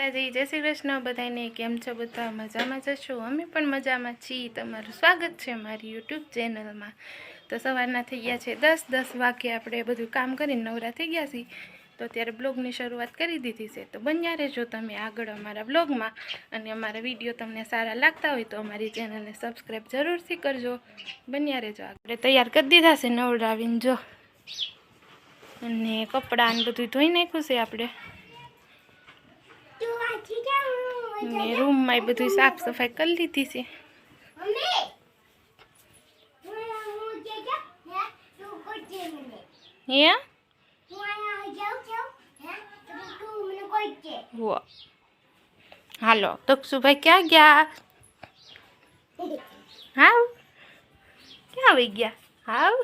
માતાજી, જય શ્રી કૃષ્ણ બધાને કેમ છો બધા? મજામાં જશો અમે પણ મજામાં છીએ. તમારું સ્વાગત છે મારી યુટ્યુબ ચેનલમાં. તો સવારના થઈ ગયા છે દસ. દસ વાગે આપણે બધું કામ કરીને નવરા થઈ ગયા છીએ. તો અત્યારે બ્લોગની શરૂઆત કરી દીધી છે. તો બન્યા રહેજો તમે આગળ અમારા બ્લોગમાં. અને અમારા વીડિયો તમને સારા લાગતા હોય તો અમારી ચેનલને સબસ્ક્રાઈબ જરૂરથી કરજો. બન્યા રહેજો આપણે તૈયાર કરી દીધા છે નવડાવીને જો. અને કપડાં બધું ધોઈ નાખ્યું છે આપણે. ને રૂમમાં બધું સાફ સફાઈ કરી લીધી છે. હે? હો હાલો, તક્ષુભાઈ ક્યાં ગયા? હાવ? ક્યાં આવી ગયા? હાવ?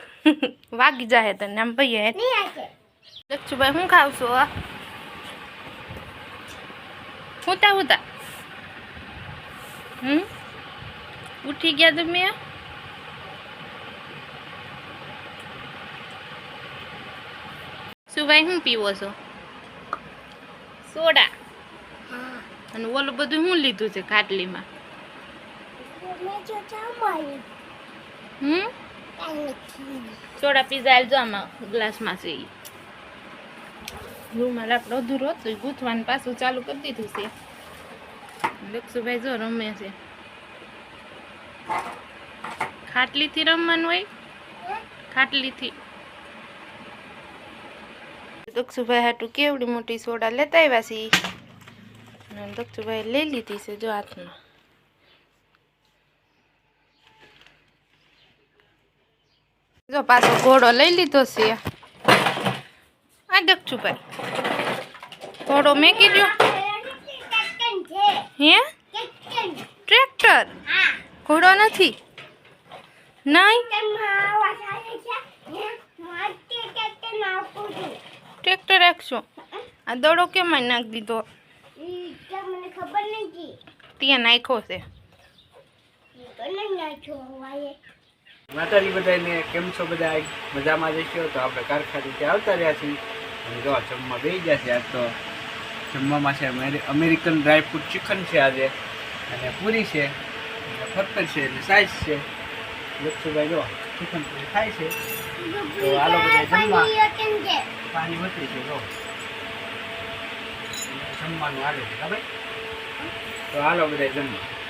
વાગી જાય તને, આમ ભાઈ દક્ષુભાઈ શું ખાવશો હુતા હુતા. હમ? ઉઠી ગયા તમે? શું ભાઈ, શું પીવો છો? સોડા. અને ઓલું બધું શું લીધું છે ખાટલીમાં? હમ? સોડા પીઝા જો આમાં ગ્લાસમાં છે. રૂમાલ આપણો અધૂરો ગૂંથવાનું પાછું ચાલુ કરી દીધું છે. લક્ષુભાઈ જો રમે છે. ખાટલીથી રમવાનું હોય? ખાટલીથી. દક્ષુભાઈ હાટું કેવડી મોટી સોડા લેતા આવ્યા દક્ષુભાઈ લઈ લીધી છે જો હાથમાં. જો પાછો ઘોડો લઈ લીધો છે. આ દક્ષુભાઈ. ઘોડો મેં દો હે? ટ્રેક્ટર? ઘોડો નથી? નહીં? ટ્રેક્ટર રાખશું? આ દડો કેમ નાખી દીધો? ત્યાં નાખ્યો છે. માતાજી બધાને કેમ છો બધા મજામાં જશો તો આપણે કારખાનેથી આવતા રહ્યા છીએ. જો જમવા બે ગયા છે, આજ તો જમવામાં છે. અમેરિકન ડ્રાય ફ્રૂટ ચિકન છે આજે. અને પૂરી છે. અને ફરફર છે અને સાઈઝ છે. લક્ષુભાઈ જો ચિકન પૂરી ખાય છે. તો આ લોકો જમવા. પાણી વતરી છે જો. જમવાનું હાલે છે ખબર તો હાલો બધા જમવા.